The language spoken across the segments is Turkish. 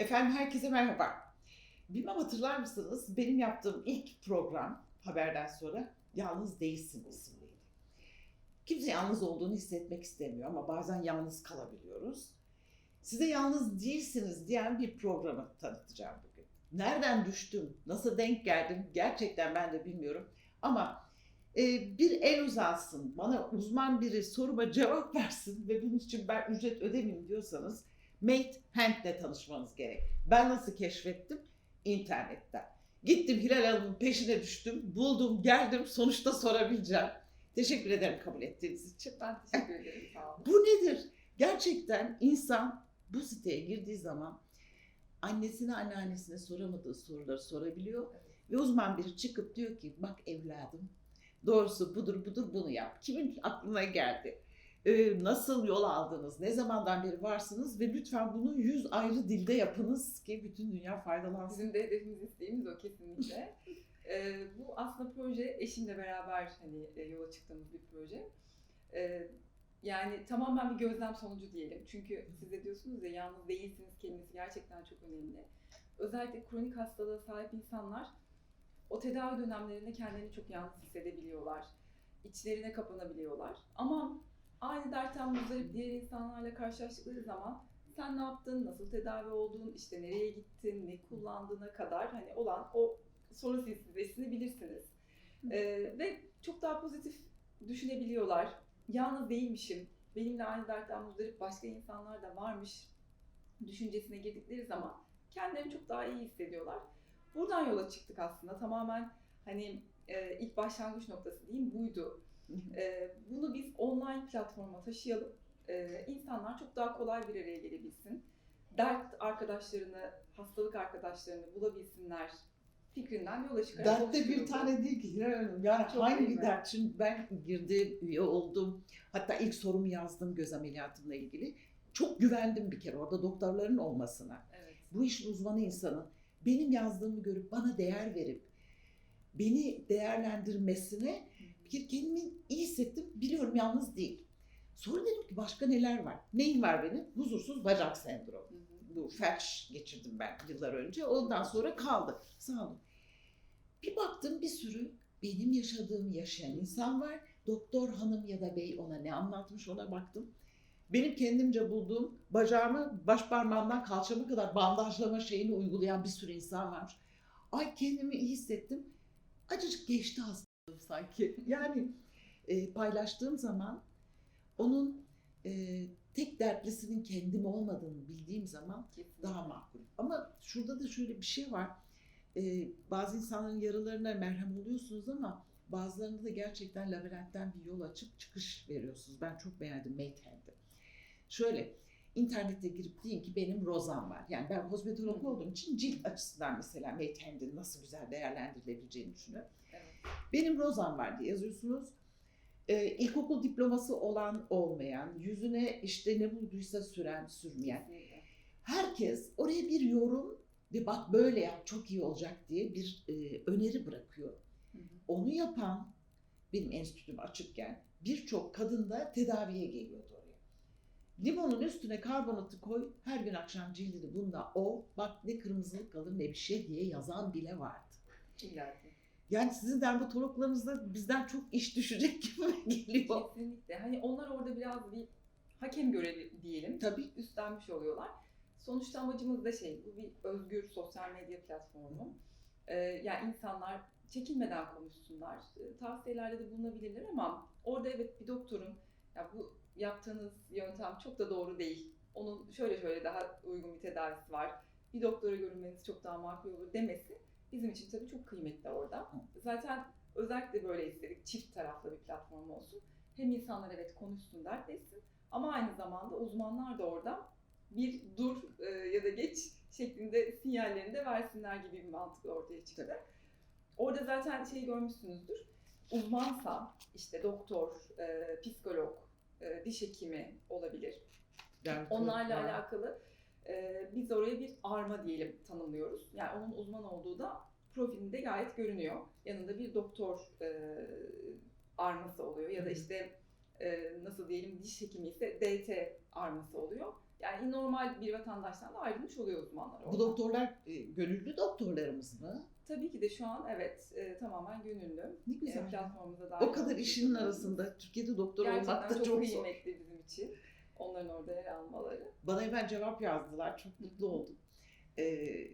Efendim herkese merhaba. Bilmem hatırlar mısınız? Benim yaptığım ilk program haberden sonra Yalnız Değilsin isimliydi. Kimse yalnız olduğunu hissetmek istemiyor ama bazen yalnız kalabiliyoruz. Size yalnız değilsiniz diyen bir programı tanıtacağım bugün. Nereden düştüm, nasıl denk geldim gerçekten ben de bilmiyorum. Ama e, bir el uzansın, bana uzman biri soruma cevap versin ve bunun için ben ücret ödemeyeyim diyorsanız Mate Hand'le tanışmanız gerek. Ben nasıl keşfettim? İnternetten. Gittim Hilal Hanım'ın peşine düştüm, buldum, geldim, sonuçta sorabileceğim. Teşekkür ederim kabul ettiğiniz için. Ben teşekkür ederim. Sağ olun. Bu nedir? Gerçekten insan bu siteye girdiği zaman annesine anneannesine soramadığı soruları sorabiliyor. Ve uzman biri çıkıp diyor ki bak evladım doğrusu budur budur bunu yap. Kimin aklına geldi? Ee, nasıl yol aldınız? Ne zamandan beri varsınız? Ve lütfen bunu yüz ayrı dilde yapınız ki bütün dünya faydalansın. Bizim de hedefimiz isteğimiz o kesinlikle. Ee, bu aslında proje eşimle beraber hani e, yola çıktığımız bir proje. Ee, yani tamamen bir gözlem sonucu diyelim. Çünkü siz de diyorsunuz ya yalnız değilsiniz kelimesi gerçekten çok önemli. Özellikle kronik hastalığa sahip insanlar o tedavi dönemlerinde kendilerini çok yalnız hissedebiliyorlar. İçlerine kapanabiliyorlar. Ama aynı dertten muzdarip diğer insanlarla karşılaştıkları zaman sen ne yaptın, nasıl tedavi oldun, işte nereye gittin, ne kullandığına kadar hani olan o soru silsilesini bilirsiniz. Ee, ve çok daha pozitif düşünebiliyorlar. Yalnız değilmişim, benimle aynı dertten muzdarip başka insanlar da varmış düşüncesine girdikleri zaman kendilerini çok daha iyi hissediyorlar. Buradan yola çıktık aslında. Tamamen hani e, ilk başlangıç noktası diyeyim buydu. E, bunu biz online platforma taşıyalım. E, insanlar çok daha kolay bir araya gelebilsin. Dert arkadaşlarını, hastalık arkadaşlarını bulabilsinler fikrinden yola çıkarak Dertte bir tane değil ki Hilal Hanım. Yani Çok hangi mi? dert? Şimdi ben girdim, üye oldum. Hatta ilk sorumu yazdım göz ameliyatımla ilgili. Çok güvendim bir kere orada doktorların olmasına. Evet. Bu işin uzmanı insanın benim yazdığımı görüp bana değer verip beni değerlendirmesine bir kendimi iyi hissettim. Biliyorum yalnız değil. Sonra dedim ki başka neler var? Neyim var benim? Huzursuz bacak sendromu bu felç geçirdim ben yıllar önce. Ondan sonra kaldı. Sağ olun. Bir baktım bir sürü benim yaşadığım yaşayan insan var. Doktor hanım ya da bey ona ne anlatmış ona baktım. Benim kendimce bulduğum bacağımı baş parmağımdan kalçama kadar bandajlama şeyini uygulayan bir sürü insan var. Ay kendimi iyi hissettim. Acıcık geçti hastalığım sanki. Yani e, paylaştığım zaman onun e, tek dertlisinin kendim olmadığını bildiğim zaman Kesinlikle. daha makul. Ama şurada da şöyle bir şey var. Ee, bazı insanların yaralarına merhem oluyorsunuz ama bazılarında da gerçekten labirentten bir yol açıp çıkış veriyorsunuz. Ben çok beğendim Maytag'de. Şöyle internette girip deyin ki benim rozam var. Yani ben kozmetolog olduğum için cilt açısından mesela Maytag'in nasıl güzel değerlendirilebileceğini düşünüyorum. Benim rozam var diye yazıyorsunuz. Ee, ilkokul diploması olan olmayan, yüzüne işte ne bulduysa süren, sürmeyen herkes oraya bir yorum ve bak böyle yap çok iyi olacak diye bir e, öneri bırakıyor. Hı hı. Onu yapan benim enstitüm açıkken birçok kadın da tedaviye geliyordu oraya. Limonun üstüne karbonatı koy, her gün akşam cildini bunda o, bak ne kırmızılık kalır ne bir şey diye yazan bile vardı. İlla ki. Yani sizin dermatologlarınızda bizden çok iş düşecek gibi geliyor. Kesinlikle. Hani onlar orada biraz bir hakem görevi diyelim. Tabii. üstlenmiş oluyorlar. Sonuçta amacımız da şey, bu bir özgür sosyal medya platformu. Ee, yani insanlar çekinmeden konuşsunlar, e, tavsiyelerde de bulunabilirler ama orada evet bir doktorun ya bu yaptığınız yöntem çok da doğru değil. Onun şöyle şöyle daha uygun bir tedavisi var. Bir doktora görünmeniz çok daha makul olur demesi bizim için tabii çok kıymetli orada. Zaten özellikle böyle istedik. Çift taraflı bir platform olsun. Hem insanlar evet konuşsun, dertleşsin ama aynı zamanda uzmanlar da orada bir dur e, ya da geç şeklinde sinyallerini de versinler gibi bir mantık ortaya çıktı. Orada zaten şeyi görmüşsünüzdür. Uzmansa işte doktor, e, psikolog, e, diş hekimi olabilir. Onlarla Dermatolog- alakalı e, biz oraya bir arma diyelim tanımlıyoruz. Yani onun uzman olduğu da profilinde gayet görünüyor. Yanında bir doktor e, arması oluyor ya da işte e, nasıl diyelim diş hekimi ise DT arması oluyor. Yani normal bir vatandaştan da ayrılmış oluyor uzmanlar orada. Bu doktorlar e, gönüllü doktorlarımız mı? Tabii ki de şu an evet e, tamamen gönüllü. Ne E, güzel. platformumuza dahil o kadar işinin arasında Türkiye'de doktor Gerçekten olmak da çok, çok zor. kıymetli bizim için. Onların orada yer almaları. Bana hemen cevap yazdılar. Çok mutlu oldum. Ee,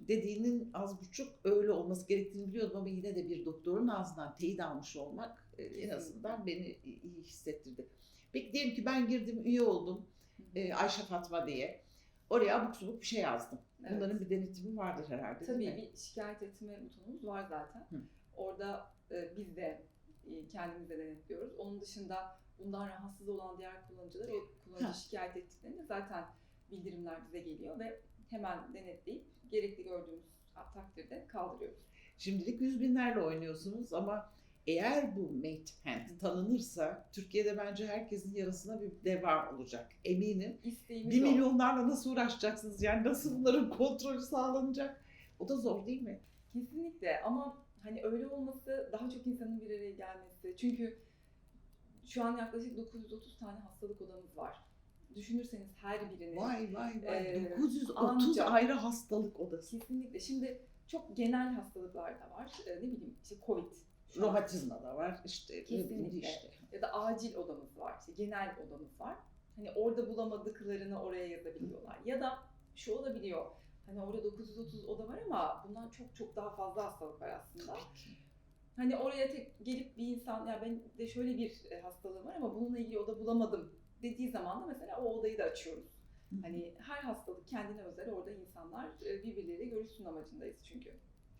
dediğinin az buçuk öyle olması gerektiğini biliyordum ama yine de bir doktorun ağzından teyit almış olmak e, en azından beni iyi hissettirdi. Peki diyelim ki ben girdim, üye oldum. e, Ayşe Fatma diye. Oraya abuk subuk bir şey yazdım. Evet. Bunların bir denetimi vardır herhalde Tabii değil mi? bir şikayet etme butonumuz var zaten. Hı. Orada e, biz de e, kendimiz de denetliyoruz. Onun dışında bundan rahatsız olan diğer kullanıcılar o kullanıcı şikayet ettiklerinde zaten bildirimler bize geliyor ve hemen denetleyip gerekli gördüğümüz takdirde kaldırıyoruz. Şimdilik yüz binlerle oynuyorsunuz ama eğer bu Mate Hand tanınırsa Türkiye'de bence herkesin yarısına bir deva olacak. Eminim. İsteğimiz Bir milyonlarla nasıl uğraşacaksınız? Yani nasıl bunların kontrolü sağlanacak? O da zor değil mi? Kesinlikle ama hani öyle olması daha çok insanın bir araya gelmesi. Çünkü şu an yaklaşık 930 tane hastalık odamız var. Düşünürseniz her birini Vay vay vay. Ee, 930 ancak- ayrı hastalık odası. Kesinlikle. Şimdi çok genel hastalıklar da var. Ee, ne bileyim işte Covid. Romatizma da var. İşte Kesinlikle. işte. Ya da acil odamız var. işte genel odamız var. Hani orada bulamadıklarını oraya yazabiliyorlar. Ya da şu olabiliyor. Hani orada 930 oda var ama bundan çok çok daha fazla hastalık var aslında. Tabii ki. Hani oraya tek gelip bir insan ya ben de şöyle bir e, hastalığım var ama bununla ilgili oda bulamadım dediği zaman da mesela o odayı da açıyoruz. Hani her hastalık kendine özel orada insanlar e, birbirleriyle görüşsün amacındayız çünkü.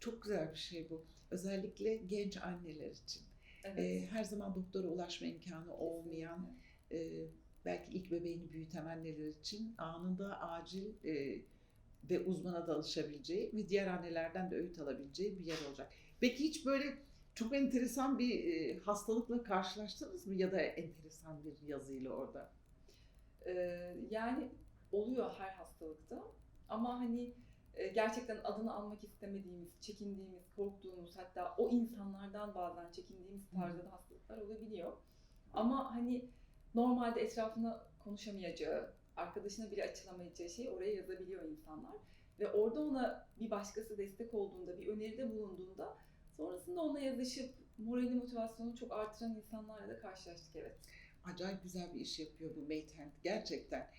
çok güzel bir şey bu. Özellikle genç anneler için. Evet. Ee, her zaman doktora ulaşma imkanı olmayan, e, belki ilk bebeğini büyüten anneler için anında acil e, ve uzmana danışabileceği ve diğer annelerden de öğüt alabileceği bir yer olacak. Peki hiç böyle çok enteresan bir e, hastalıkla karşılaştınız mı ya da enteresan bir yazıyla orada? Ee, yani oluyor her hastalıkta ama hani e, gerçekten adını almak istemediğimiz, çekindiğimiz, korktuğumuz hatta o insanlardan bazen çekindiğimiz tarzda da hastalıklar olabiliyor. Ama hani normalde etrafına konuşamayacağı, arkadaşına bile açılamayacağı şeyi oraya yazabiliyor insanlar. Ve orada ona bir başkası destek olduğunda, bir öneride bulunduğunda sonrasında ona yazışıp moralini, motivasyonunu çok artıran insanlarla da karşılaştık evet. Acayip güzel bir iş yapıyor bu Maytent gerçekten.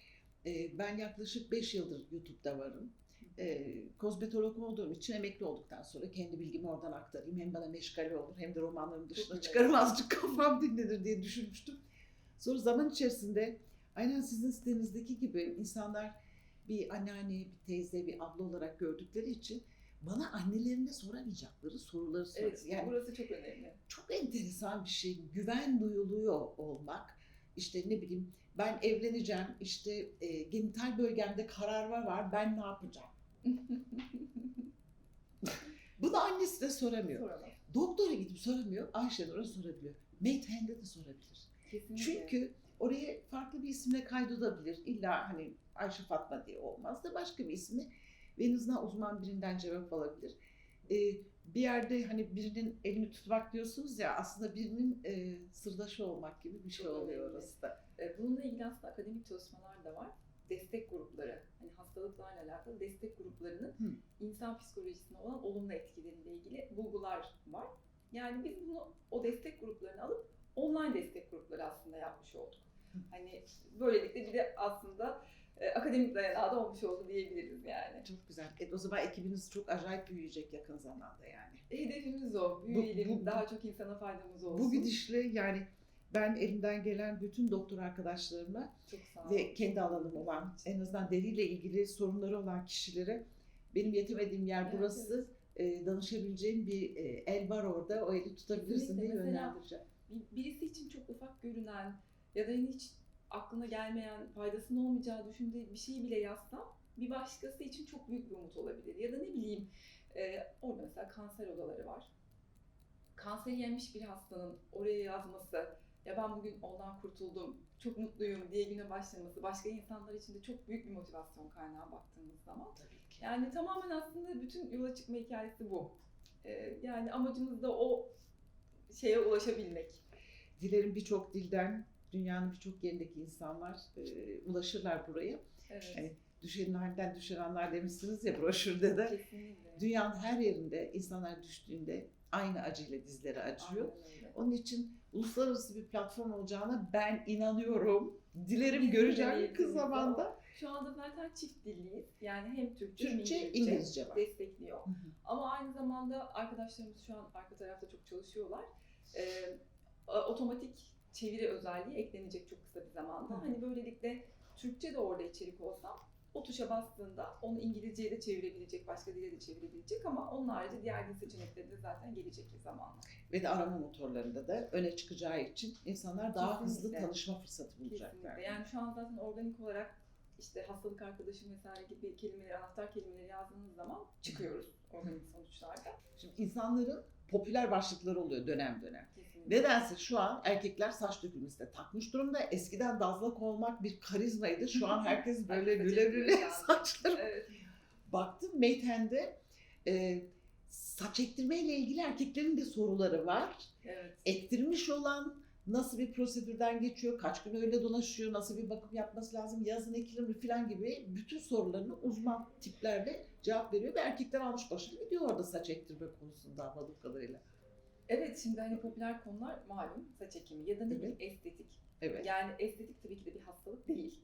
E, ben yaklaşık 5 yıldır YouTube'da varım. E, kozmetolog olduğum için emekli olduktan sonra kendi bilgimi oradan aktarayım. Hem bana meşgale olur hem de romanların dışına güzel. çıkarım azıcık kafam dinlenir diye düşünmüştüm. Sonra zaman içerisinde aynen sizin sitenizdeki gibi insanlar bir anneanne, bir teyze, bir abla olarak gördükleri için bana annelerine soramayacakları soruları soruyor. Evet, yani burası çok önemli. çok enteresan bir şey. Güven duyuluyor olmak. İşte ne bileyim ben evleneceğim. işte e, genital bölgemde kararma var. Ben ne yapacağım? Bunu annesi de soramıyor. Soramaz. Doktora gidip soramıyor. Ayşenur'a sorabiliyor. Maytend'e de sorabilir. Kesinlikle. Çünkü oraya farklı bir isimle kaydolabilir. İlla hani Ayşe Fatma diye olmaz da başka bir ismi. Ve en azından uzman birinden cevap alabilir. Ee, bir yerde hani birinin elini tutmak diyorsunuz ya aslında birinin e, sırdaşı olmak gibi bir şey Çok oluyor önemli. orası da. E, Bununla ilgili aslında akademik çalışmalar da var. Destek grupları, hani hastalıklarla alakalı destek gruplarının Hı. insan psikolojisine olan olumlu etkileriyle ilgili bulgular var. Yani biz bunu o destek gruplarını alıp online destek grupları aslında yapmış olduk. Hani böylelikle bir de aslında e, akademik dayanağı da olmuş oldu diyebiliriz yani. Çok güzel. E, o zaman ekibiniz çok acayip büyüyecek yakın zamanda yani. Hedefimiz o. Büyüyelim, bu- daha çok insana faydamız olsun. Bu gidişle yani ben elimden gelen bütün doktor arkadaşlarıma çok sağ olun. ve kendi alanım olan en azından deriyle ilgili sorunları olan kişilere benim yetemediğim yer Evet, burası. E, danışabileceğim bir e, el var orada. O eli tutabilirsin Kesinlikle. diye yönlendireceğim. bir- birisi için çok ufak görünen ya da hiç aklına gelmeyen, faydasının olmayacağı düşündüğü bir şeyi bile yazsam bir başkası için çok büyük bir umut olabilir. Ya da ne bileyim e, orada mesela kanser odaları var. Kanseri yenmiş bir hastanın oraya yazması, ya ben bugün ondan kurtuldum, çok mutluyum diye güne başlaması başka insanlar için de çok büyük bir motivasyon kaynağı baktığımız zaman. Tabii ki. Yani tamamen aslında bütün yola çıkma hikayesi bu. E, yani amacımız da o şeye ulaşabilmek. Dilerim birçok dilden dünyanın birçok yerindeki insanlar e, ulaşırlar buraya. Evet. Hani düşenin halinden düşen anlar demişsiniz ya broşürde de. Kesinlikle. Dünyanın her yerinde insanlar düştüğünde aynı acıyla dizleri acıyor. Onun için uluslararası bir platform olacağına ben inanıyorum. Dilerim göreceğim yakın zamanda. Şu anda zaten çift dilliyiz. Yani hem Türkçe, hem İngilizce, İngilizce var. destekliyor. Ama aynı zamanda arkadaşlarımız şu an arka tarafta çok çalışıyorlar. Ee, otomatik çeviri özelliği eklenecek çok kısa bir zamanda. Hı. Hani böylelikle Türkçe de orada içerik olsa o tuşa bastığında onu İngilizceye de çevirebilecek, başka dile de çevirebilecek ama onun harici diğer dil seçenekleri de zaten gelecek bir zamanla. Ve de arama motorlarında da öne çıkacağı için insanlar daha hızlı Kesinlikle. tanışma fırsatı bulacaklar. Kesinlikle. Yani şu an zaten organik olarak işte hastalık arkadaşım vesaire gibi kelimeleri, anahtar kelimeleri yazdığınız zaman çıkıyoruz organik sonuçlarda. Şimdi insanların popüler başlıkları oluyor dönem dönem. Kesinlikle. Nedense şu an erkekler saç dökülmesine takmış durumda. Eskiden dazlak olmak bir karizmaydı. Şu an herkes böyle güle güle saçları. Evet. Baktım Mayten'de e, saç ektirmeyle ilgili erkeklerin de soruları var. Evet. Ektirmiş olan nasıl bir prosedürden geçiyor, kaç gün öyle dolaşıyor, nasıl bir bakım yapması lazım, yazın ekilir mi falan gibi bütün sorularını uzman tiplerle cevap veriyor ve erkekler almış başını gidiyor orada saç ektirme konusunda anladığım kadarıyla. Evet şimdi hani popüler konular malum saç ekimi ya da ne Evet. bileyim estetik. Evet. Yani estetik tabii ki de bir hastalık değil.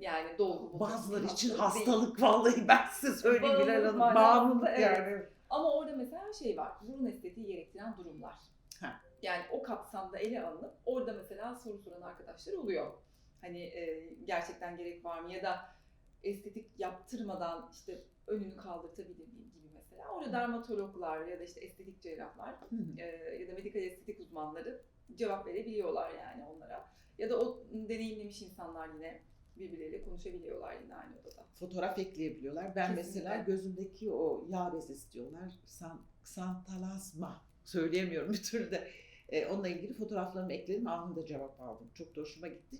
Yani dolgu Bazıları için değil. hastalık vallahi ben size söyleyeyim Bilal Hanım. Bağımlılık evet. yani. Ama orada mesela şey var. Burun estetiği gerektiren durumlar. Ha. Yani o kapsamda ele alınıp orada mesela soru soran arkadaşlar oluyor. Hani e, gerçekten gerek var mı ya da estetik yaptırmadan işte önünü kaldırtabilir miyim gibi mesela. Orada dermatologlar ya da işte estetik cerrahlar e, ya da medikal estetik uzmanları cevap verebiliyorlar yani onlara. Ya da o deneyimlemiş insanlar yine birbirleriyle konuşabiliyorlar yine aynı odada. Fotoğraf ekleyebiliyorlar. Ben Kesinlikle. mesela gözümdeki o yağ bezesi diyorlar. San, Xantalasma. Söyleyemiyorum bir türlü de. Ee, onunla ilgili fotoğraflarımı ekledim. Anında cevap aldım. Çok da hoşuma gitti.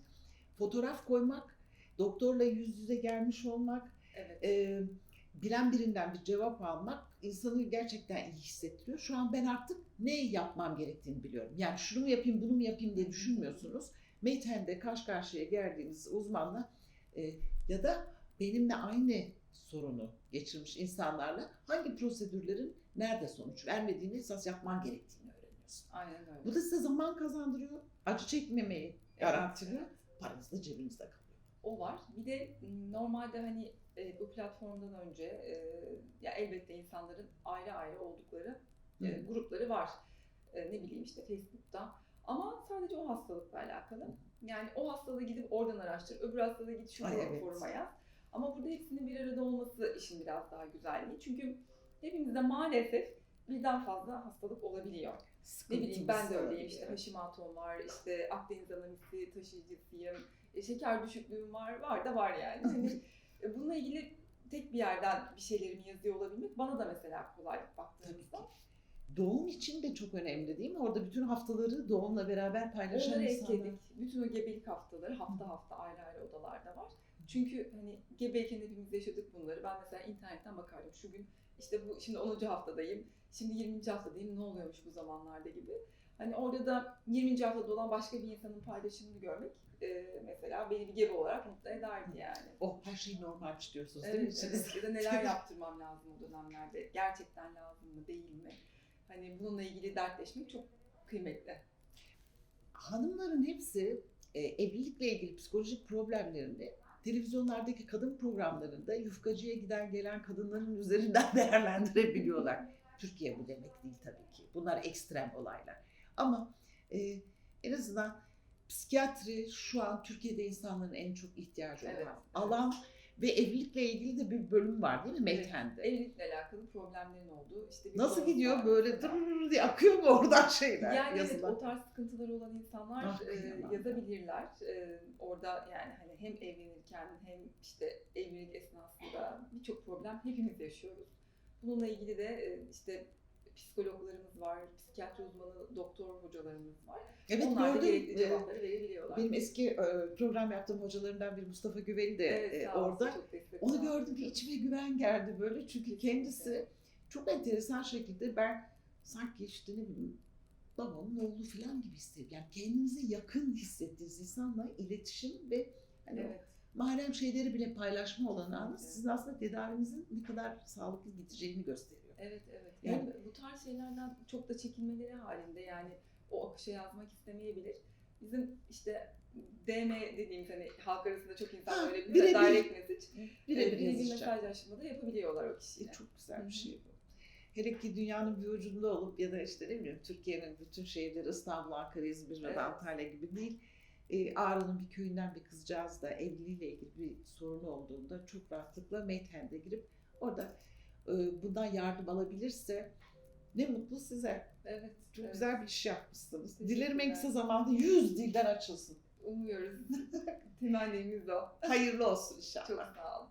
Fotoğraf koymak, doktorla yüz yüze gelmiş olmak, Evet. e, bilen birinden bir cevap almak insanı gerçekten iyi hissettiriyor. Şu an ben artık ne yapmam gerektiğini biliyorum. Yani şunu mu yapayım, bunu mu yapayım diye düşünmüyorsunuz. Mayten'de karşı karşıya geldiğiniz uzmanla e, ya da benimle aynı sorunu geçirmiş insanlarla hangi prosedürlerin nerede sonuç vermediğini esas yapman gerektiğini öğreniyorsun. Aynen öyle. Bu da size zaman kazandırıyor. Acı çekmemeyi garantiliyor. Evet. Paranız da cebinizde kalıyor. O var. Bir de normalde hani e, bu platformdan önce e, ya elbette insanların ayrı ayrı oldukları e, Hı. grupları var. E, ne bileyim işte Facebook'ta. Ama sadece o hastalıkla alakalı. Yani o hastalığı gidip oradan araştır, öbür hastalığı git şu Ay, evet. foruma yaz. Ama burada hepsinin bir arada olması işin biraz daha güzelliği. Çünkü hepimizde maalesef birden fazla hastalık olabiliyor. Ne bileyim ben de öyleyim işte Hashimoto'm var, işte Akdeniz anamisi taşıyıcısıyım, e, şeker düşüklüğüm var, var da var yani. Hani e, bununla ilgili tek bir yerden bir şeylerimi yazıyor olabilmek bana da mesela kolaylık baktığımızda. Doğum için de çok önemli değil mi? Orada bütün haftaları doğumla beraber paylaşan Onları insanlar. ekledik. Bütün o gebelik haftaları hafta hafta ayrı ayrı odalarda var. Çünkü hani gebeyken hepimiz yaşadık bunları. Ben mesela internetten bakardım. Şu gün işte bu şimdi 10. haftadayım. Şimdi 20. haftadayım. Ne oluyormuş bu zamanlarda gibi. Hani orada da 20. haftada olan başka bir insanın paylaşımını görmek e, mesela beni bir gebe olarak mutlu ederdi yani. Oh her şey normalmiş diyorsunuz değil mi? Evet, evet. Ya da neler yaptırmam lazım o dönemlerde. Gerçekten lazım mı değil mi? Hani bununla ilgili dertleşmek çok kıymetli. Hanımların hepsi e, evlilikle ilgili psikolojik problemlerini televizyonlardaki kadın programlarında yufkacıya giden gelen kadınların üzerinden değerlendirebiliyorlar. Türkiye bu demek değil tabii ki. Bunlar ekstrem olaylar. Ama e, en azından psikiyatri şu an Türkiye'de insanların en çok ihtiyacı olan Evet, alan ve evlilikle ilgili de bir bölüm var değil mi Evet. Mayten'de? Evlilikle alakalı problemlerin olduğu işte bir Nasıl gidiyor var böyle dırr diye akıyor mu oradan şeyler Yani evet yazılar? o tarz sıkıntıları olan insanlar Ah, e, yazabilirler. E, orada yani hani hem evlenirken hem işte evlilik esnasında birçok problem hepimiz yaşıyoruz. Bununla ilgili de e, işte psikologlarımız var, psikiyatri uzmanı doktor hocalarımız var. Evet Onlar da gördüm. gerekli Ee, cevapları verebiliyorlar. Benim eski e, program yaptığım hocalarından biri Mustafa Güveli de Evet, e, orada. Onu gördüm bir ki içime güven geldi böyle. Çünkü kendisi çok enteresan şekilde ben sanki işte ne bileyim babamın oğlu falan gibi hissediyorum. Yani kendinize yakın hissettiğiniz insanla iletişim ve hani Evet. mahrem şeyleri bile paylaşma olanağınız Evet. sizin aslında tedavinizin ne kadar sağlıklı gideceğini gösteriyor. Evet evet. Yani- Hem bu tarz şeylerden çok da çekinmeleri halinde yani o akışa yazmak istemeyebilir. Bizim işte DM dediğimiz hani halk arasında çok insan Ha, öyle bir direct message. Birebir Birebir yazışacak. mesajlaşmada yapabiliyorlar o E, kişiyle. çok güzel bir şey bu. Hele ki dünyanın bir ucunda olup ya da işte ne bileyim Türkiye'nin bütün şehirleri İstanbul, Ankara, İzmir ya da Evet. Antalya gibi değil. E, Ağrı'nın bir köyünden bir kızcağız da evliliğiyle ilgili bir sorunu olduğunda çok rahatlıkla Maytend'e girip orada e, bundan yardım alabilirse ne mutlu size. Evet. Çok evet. güzel bir iş yapmışsınız. Dilerim en kısa zamanda 100 dilden açılsın. Umuyoruz. Temennimiz o. Hayırlı olsun inşallah. Çok sağ olun.